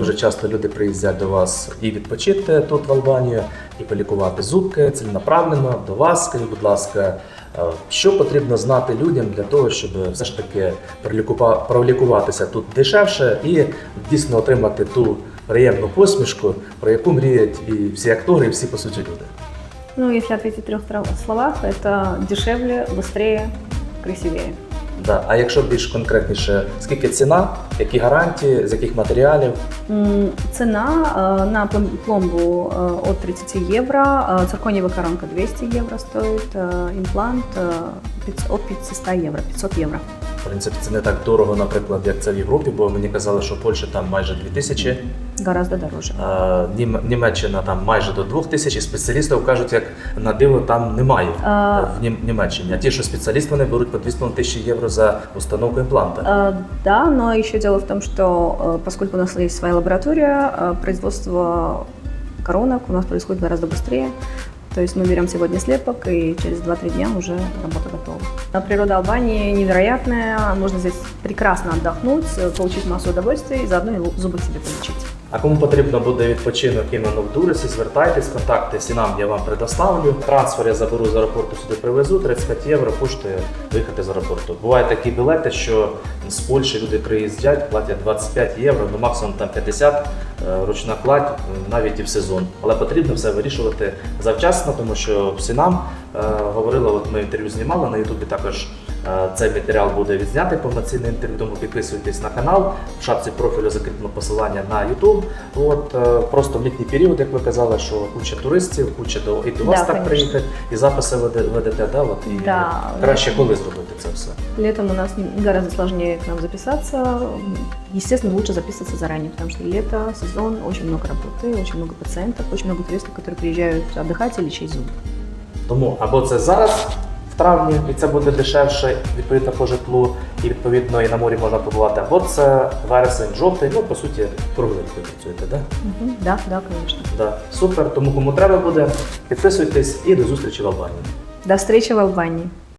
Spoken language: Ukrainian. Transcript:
Дуже часто люди приїздять до вас і відпочити тут в Албанію, і полікувати зубки ціленаправленно до вас. Скажіть, будь ласка, е, що потрібно знати людям для того, щоб все ж таки пролікува- пролікуватися тут дешевше і дійсно отримати ту приємну посмішку, про яку мріють і всі актори, і всі по суті люди. Ну, если ответить в трех словах, это дешевле, быстрее, красивее. Да. А якщо більш конкретніше, скільки ціна, які гарантії, з яких матеріалів? М, Цена э, на плом- пломбу э, от 30 евро, э, циркониевая коронка 200 евро стоит, э, имплант э, пятьс- от 500 евро, 500 евро. В принципі, це не так дорого, наприклад, як це в Європі, бо мені казали, що Польща там майже 2000, Гораздо дороже. а Нім- Німеччина там майже до 2000, і спеціалістів кажуть, як на диво там немає А- в Нім- Німеччині. А ті, що спеціалісти, вони беруть по 2,5 тисячі євро за установку імпланта. Э, Да, но еще дело в том, что э, поскольку у нас есть своя лаборатория, э, производство коронок у нас происходит гораздо быстрее. То есть мы берем сегодня слепок, и через 2-3 дня уже работа готова. Природа Албании невероятная, можно здесь прекрасно отдохнуть, получить массу удовольствия и заодно и зубы себе полечить. А кому потрібно буде відпочинок іменно в Дурисі, звертайтесь, контакти Сінам я вам предоставлю. Трансфер я заберу з аеропорту сюди привезу, 35 євро коштує виїхати з аеропорту. Бувають такі білети, що з Польщі люди приїздять, платять 25 євро, ну максимум там 50 е, ручна кладь, навіть і в сезон. Але потрібно все вирішувати завчасно, тому що Сінам е, говорила, от ми інтерв'ю знімали на Ютубі також. е, Цей матеріал буде відзнятий повноцінне інтерв'ю, тому підписуйтесь на канал. В шапці профілю закріплено посилання на YouTube. От е, просто в літній період, як ви казали, що куча туристів, куча до і до вас Да, так конечно. приїхати, і записи веде- ведете, да? От, і Да. краще коли зробити це все. Летом у нас не- гораздо сложнее к нам записаться. М, Естественно, лучше записываться заранее, потому что лето, сезон, очень много работы, очень много пациентов, очень много туристов, которые приезжают отдыхать и лечить зубы. Тому або це зараз в травні, і це буде дешевше, відповідно по житлу, і відповідно і на морі можна побувати, або це вересень, жовтий, ну по суті, круглик ви працюєте? Так, Да, да, конечно. Да. Супер. Тому кому треба буде, підписуйтесь і до зустрічі в Албанії. До зустрічі в Албании.